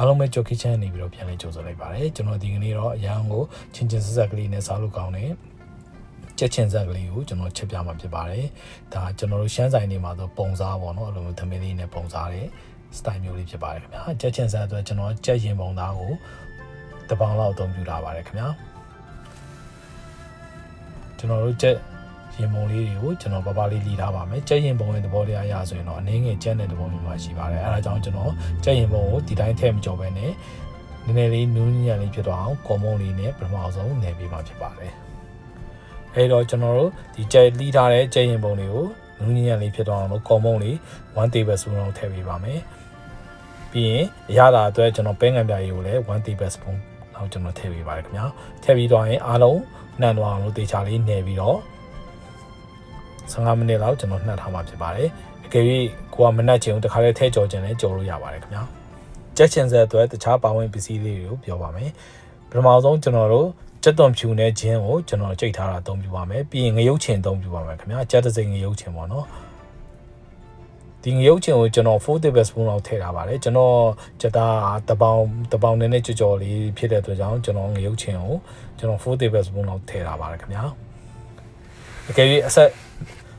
အားလုံးပဲကြော်ခိချန်နေပြီးတော့ပြန်လဲကြိုဆိုလိုက်ပါတယ်ကျွန်တော်ဒီကနေ့တော့အရန်ကိုချင်းချင်းဆက်ဆက်ကလေးနဲ့စားလို့ကောင်းတယ်ချက်ချင်းဆက်ကလေးကိုကျွန်တော်ချက်ပြမှာဖြစ်ပါတယ်ဒါကျွန်တော်တို့ရှမ်းဆိုင်နေမှာဆိုပုံစားပေါ့နော်အဲ့လိုမျိုးသမင်းလေးနဲ့ပုံစားတဲ့ style မျိုးလေးဖြစ်ပါတယ်ခင်ဗျာချက်ချင်းဆက်အတွက်ကျွန်တော်ချက်ရင်ပုံသားကိုတစ်ပေါင်လောက်အသုံးပြုထားပါတယ်ခင်ဗျာကျွန်တော်တို့ချက် ရင်ပုံလေးတွေကိုကျွန်တော်ပပလေးလီထားပါမယ်ကြက်ရင်ပုံရဲ့သဘောတရားအရဆိုရင်တော့အနည်းငယ်ကြက်တဲ့သဘောမျိုးမှရှိပါတယ်အဲဒါကြောင့်ကျွန်တော်ကြက်ရင်ပုံကိုဒီတိုင်းထည့်မကြော်ပဲနဲ့နည်းနည်းလေးနူးညံ့လေးဖြစ်သွားအောင်ကွန်မုံလေးနဲ့ပထမဆုံးနေပေးမှဖြစ်ပါတယ်အဲတော့ကျွန်တော်တို့ဒီကြက်လီထားတဲ့ကြက်ရင်ပုံတွေကိုနူးညံ့လေးဖြစ်သွားအောင်လို့ကွန်မုံလေး1 tablespoon လောက်ထည့်ပေးပါမယ်ပြီးရင်အရသာအတွက်ကျွန်တော်ပဲငံပြားရည်ကိုလည်း1 tablespoon လောက်ကျွန်တော်ထည့်ပေးပါတယ်ခင်ဗျာထည့်ပြီးတော့ရင်အားလုံးနှံသွားအောင်လို့တေချာလေးနေပြီးတော့ 15မိနစ်လောက်ကျွန်တော်နှက်ထားမှာဖြစ်ပါတယ်အကယ်၍ကိုကမနှက်ချင်ဘူးတခါလေးထဲကြော်ချင်လဲကြော်လို့ရပါတယ်ခင်ဗျာကြက်ချင်ဆက်အတွက်တခြားပါဝင်ပစ္စည်းလေးတွေကိုပြောပါမယ်ပထမဆုံးကျွန်တော်တို့ကြက်သွန်ဖြူနဲ့ဂျင်းကိုကျွန်တော်ကြိတ်ထားတာအသုံးပြုပါမယ်ပြီးရင်ငရုတ်ချင်အသုံးပြုပါမယ်ခင်ဗျာကြက်တစိန်ငရုတ်ချင်ပေါ့နော်ဒီငရုတ်ချင်ကိုကျွန်တော်4 tablespoon လောက်ထည့်ထားပါတယ်ကျွန်တော်ကြက်သားတပေါင်တပေါင်နည်းနည်းကြော်ကြော်လေးဖြစ်တဲ့အတွက်ကြောင့်ကျွန်တော်ငရုတ်ချင်ကိုကျွန်တော်4 tablespoon လောက်ထည့်ထားပါတယ်ခင်ဗျာအကယ်၍အဆက်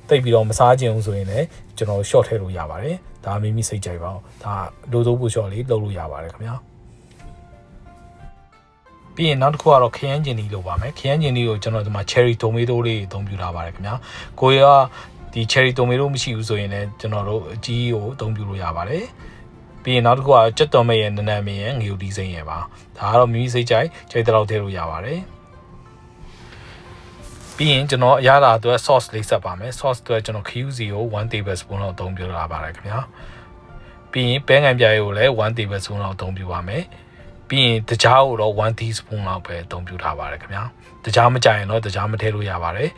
တိတ်ပြီးတော့မစားခြင်းဘူးဆိုရင်လည်းကျွန်တော် short ထည့်လို့ရပါတယ်ဒါမိမိစိတ်ကြိုက်ပါအောင်ဒါဒိုးဒိုးပူ short လေးလုပ်လို့ရပါတယ်ခင်ဗျာပြီးရင်နောက်တစ်ခုကတော့ခရမ်းကျင်ဒီလုပ်ပါမယ်ခရမ်းကျင်ဒီကိုကျွန်တော်ဒီမှာ cherry tomato လေးအသုံးပြုထားပါတယ်ခင်ဗျာကိုရဒီ cherry tomato မရှိဘူးဆိုရင်လည်းကျွန်တော်တို့အကြီးကိုအသုံးပြုလို့ရပါတယ်ပြီးရင်နောက်တစ်ခုကကြက်တော်မဲ့ရဲ့နနမင်းရဲ့ငရုတ်ဒီစိမ့်ရဲ့ပါဒါကတော့မိမိစိတ်ကြိုက်ကြိုက်တဲ့လောက်ထည့်လို့ရပါတယ် ပြီးရင်ကျွန်တော်အရသာအတွက် sauce လေးဆက်ပါမယ် sauce အတွက်ကျွန်တော် QC ကို1 tablespoon လောက်အသုံးပြုထားပါတယ်ခင်ဗျာပြီးရင်ပဲငံပြားကိုလည်း1 tablespoon လောက်အသုံးပြုပါမယ်ပြီးရင်တကြားကိုတော့1 teaspoon လောက်ပဲအသုံးပြုထားပါတယ်ခင်ဗျာတကြားမကြရင်တော့တကြားမထည့်လို့ရပါတယ်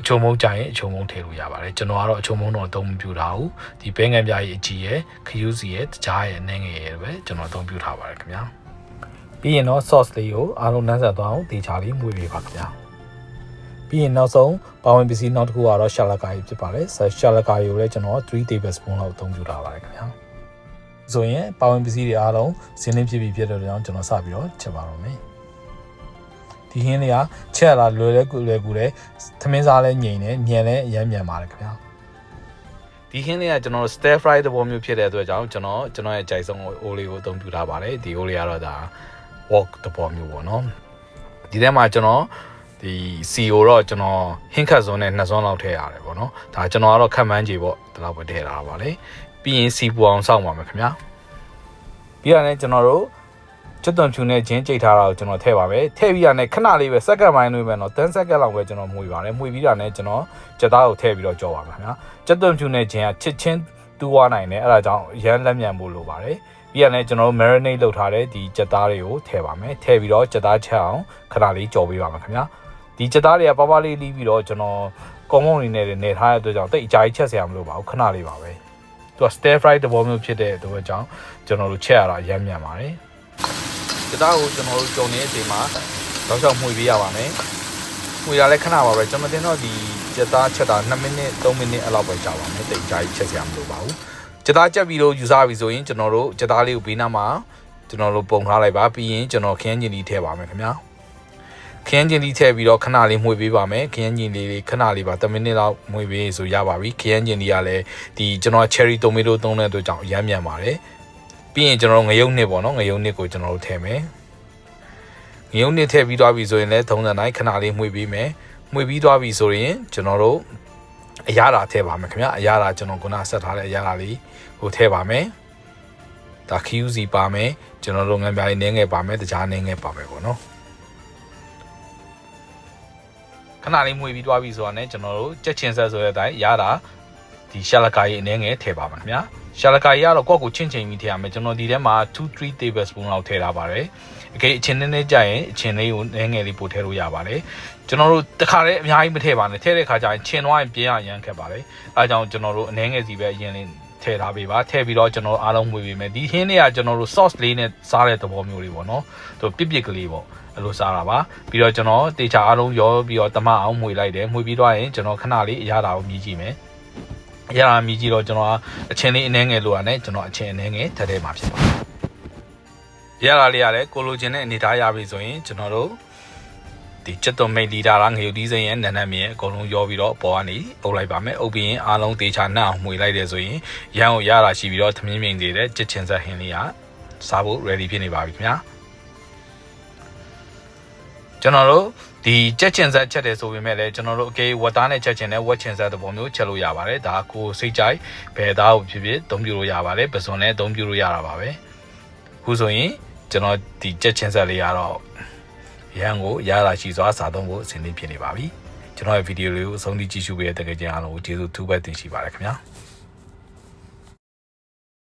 အချုံမုံကြရင်အချုံမုံထည့်လို့ရပါတယ်ကျွန်တော်ကတော့အချုံမုံတော့အသုံးမပြုထားဘူးဒီပဲငံပြားရဲ့အကြီးရဲ့ QC ရဲ့တကြားရဲ့အနေငယ်ရဲ့ပဲကျွန်တော်အသုံးပြုထားပါတယ်ခင်ဗျာပြီးရင်တော့ sauce လေးကိုအားလုံးနှမ်းဆက်သွားအောင်တေချာလေးမှုပေးပါခင်ဗျာ ပြီးရင်နောက်ဆုံးပါဝင်ပစ္စည်းနောက်တစ်ခုကတော့ရှာလကာကြီးဖြစ်ပါတယ်ရှာလကာကြီးကိုလည်းကျွန်တော်3 tablespoon လောက်အသုံးပြုထားပါတယ်ခင်ဗျာဆိုရင်ပါဝင်ပစ္စည်းတွေအားလုံးဇင်းလင်းဖြစ်ပြီးဖြစ်တဲ့ကြောင့်ကျွန်တော်စပြီးတော့ချက်ပါတော့မယ်ဒီဟင်းလေးကချက်လာလွယ်လဲလွယ်ကူလဲသမင်းစားလဲငြိမ်တယ်မြန်လဲအရမ်းမြန်ပါတယ်ခင်ဗျာဒီဟင်းလေးကကျွန်တော် stir fry သဘောမျိုးဖြစ်တဲ့အတွက်ကြောင့်ကျွန်တော်ကျွန်တော်ရဲ့ကြိုက်ဆုံးအိုးလေးကိုအသုံးပြုထားပါတယ်ဒီအိုးလေးကတော့ဒါ wok သဘောမျိုးပေါ့နော်ဒီထဲမှာကျွန်တော် ဒီ CO တော့ကျွန်တော်ဟင်းခတ်စွန်းနဲ့နှစ်စွန်းလောက်ထည့်ရတယ်ပေါ့နော်ဒါကျွန်တော်ကတော့ခက်မှန်းကြည့်ပေါ့ဒီလောက်ပဲထည့်ထားပါလေပြီးရင်စီပူအောင်စောင့်ပါမယ်ခင်ဗျာပြီးတော့လည်းကျွန်တော်တို့ကျွတ်သွန်ဖြူနဲ့ဂျင်းကြိတ်ထားတာကိုကျွန်တော်ထည့်ပါမယ်ထည့်ပြီးရတဲ့ခဏလေးပဲစက္ကန့်ပိုင်းလေးပဲတော့10စက္ကန့်လောက်ပဲကျွန်တော်မှုပါတယ်မှုပြီးတာနဲ့ကျွန်တော်ကြက်သားကိုထည့်ပြီးတော့ကြော်ပါမယ်ခင်ဗျာကျွတ်သွန်ဖြူနဲ့ဂျင်းကချစ်ချင်းတူးွားနိုင်တယ်အဲ့ဒါကြောင့်ရမ်းလက်မြန်ဖို့လိုပါတယ်ပြီးရတဲ့ကျွန်တော်တို့ marinate လုပ်ထားတဲ့ဒီကြက်သားတွေကိုထည့်ပါမယ်ထည့်ပြီးတော့ကြက်သားချက်အောင်ခဏလေးကြော်ပေးပါမယ်ခင်ဗျာ ဒီကြက်သားတွေကပပလေးလီးပြီးတော့ကျွန်တော်ကွန်မုံနေနဲ့နေထားတဲ့အတွက်ကြောင့်တိတ်အကြာကြီးချက်စရာမလိုပါဘူးခဏလေးပါပဲသူက stir fry တဘောမျိုးဖြစ်တဲ့အတွက်ကြောင့်ကျွန်တော်တို့ချက်ရတာရမ်းမြန်ပါတယ်ကြက်သားကိုကျွန်တော်တို့ကြုံနေတဲ့အချိန်မှာတော့ချောက်မှုပေးရပါမယ်မှုရလဲခဏပါပဲကျွန်တော်တင်တော့ဒီကြက်သားချက်တာ2မိနစ်3မိနစ်အဲ့လောက်ပဲကြာပါမယ်တိတ်အကြာကြီးချက်စရာမလိုပါဘူးကြက်သားချက်ပြီးတော့ယူစားပြီဆိုရင်ကျွန်တော်တို့ကြက်သားလေးကိုဘေးနားမှာကျွန်တော်တို့ပုံထားလိုက်ပါပြီးရင်ကျွန်တော်ခင်းကျင်လေးထည့်ပါမယ်ခင်ဗျာ ခင်းကျင်လေးထည့်ပြီးတော့ခဏလေးမှုပေးပါမယ်ခင်းကျင်လေးလေးခဏလေးပါ10မိနစ်လောက်မှုပေးဆိုရပါပြီခင်းကျင်လေးကလည်းဒီကျွန်တော် cherry tomato သုံးတဲ့အတွက်ကြောင့်အရမ်းမြန်ပါတယ်ပြီးရင်ကျွန်တော်ငရုတ်နှစ်ပေါ့နော်ငရုတ်နှစ်ကိုကျွန်တော်တို့ထည့်မယ်ငရုတ်နှစ်ထည့်ပြီးသွားပြီဆိုရင်လည်းသုံးစံတိုင်းခဏလေးမှုပေးမယ်မှုပြီးသွားပြီဆိုရင်ကျွန်တော်တို့အရာတာထည့်ပါမယ်ခင်ဗျာအရာတာကျွန်တော်ခုနဆက်ထားတဲ့အရာတာလေးဟိုထည့်ပါမယ်ဒါ QC ပါမယ်ကျွန်တော်တို့ငံပြားလေးနည်းငယ်ပါမယ်တခြားနည်းငယ်ပါမယ်ပေါ့နော် ခဏလေးမှုပြီးသွားပြီဆိုတာနဲ့ကျွန်တော်တို့ကြက်ချင်ဆက်ဆိုတဲ့အတိုင်းရတာဒီရှာလကာကြီးအနည်းငယ်ထည့်ပါမယ်ခင်ဗျာရှာလကာကြီးကတော့ကော့ကိုချင်းချင်းပြီးထည့်ရမယ်ကျွန်တော်ဒီထဲမှာ2 3 tablespoon လောက်ထည့်ထားပါတယ်အကယ်အချင်းနည်းနည်းကြရင်အချင်းလေးကိုနည်းငယ်လေးပို့ထည့်လို့ရပါတယ်ကျွန်တော်တို့တခါတည်းအများကြီးမထည့်ပါနဲ့ထည့်တဲ့ခါကျရင်ချင်းသွားရင်ပြင်းရရမ်းခက်ပါတယ်အဲဒါကြောင့်ကျွန်တော်တို့အနည်းငယ်စီပဲအရင်လေး ထည့်ထားပေးပါထည့်ပြီးတော့ကျွန်တော်အားလုံးမွေပေးမယ်ဒီဟင်းလေးကကျွန်တော်တို့ sauce လေးနဲ့စားတဲ့သဘောမျိုးလေးပေါ့နော်သူပြစ်ပြစ်ကလေးပေါ့အဲ့လိုစားတာပါပြီးတော့ကျွန်တော်တေချာအားလုံးရောပြီးတော့တမအောင်မွေလိုက်တယ်မွေပြီးတော့ရင်ကျွန်တော်ခဏလေးအရသာကိုမြည်ကြည့်မယ်အရသာမြည်ကြည့်တော့ကျွန်တော်အချင်းလေးအနှဲငယ်လိုရနဲ့ကျွန်တော်အချင်းအနှဲငယ်ထည့်ထဲမှာဖြစ်ပါတယ်ရလာလေးရတယ်ကိုလိုချင်တဲ့အနေထားရပြီဆိုရင်ကျွန်တော်တို့ ဒီချက်သွန်မိတ်လီတာလားငရုတ်တီးစိမ်းရဲ့နန်းနန်းမြင်အကုန်လုံးရောပြီးတော့အပေါ်ကနေအုပ်လိုက်ပါမယ်အုပ်ပြီးရင်အားလုံးတေချာနှံ့အောင်မှွေလိုက်တယ်ဆိုရင်ရန်ကိုရတာရှိပြီးတော့သမင်းမြင်နေတဲ့ချက်ချင်းဆက်ဟင်းလေးကစားဖို့ ready ဖြစ်နေပါပြီခင်ဗျာကျွန်တော်တို့ဒီချက်ချင်းဆက်ချက်တယ်ဆိုပေမဲ့လည်းကျွန်တော်တို့အကေဝတ်သားနဲ့ချက်ချင်းနဲ့ဝက်ချင်းဆက်သဘောမျိုးချက်လို့ရပါတယ်ဒါကိုစိတ်ကြိုက်ဘယ်သားကိုဖြစ်ဖြစ်အသုံးပြုလို့ရပါတယ်ပစွန်လည်းအသုံးပြုလို့ရတာပါပဲခုဆိုရင်ကျွန်တော်ဒီချက်ချင်းဆက်လေးကတော့ ရန်ကိုရတာရှိစွာစားသုံးဖို့အဆင်သင့်ဖြစ်နေပါပြီကျွန်တော်ရဲ့ဗီဒီယိုလေးကိုအဆုံးထိကြည့်ရှုပေးတဲ့တကယ်ကြအားလုံးကိုကျေးဇူးထူးပဲတင်ရှိပါတယ်ခင်ဗျာ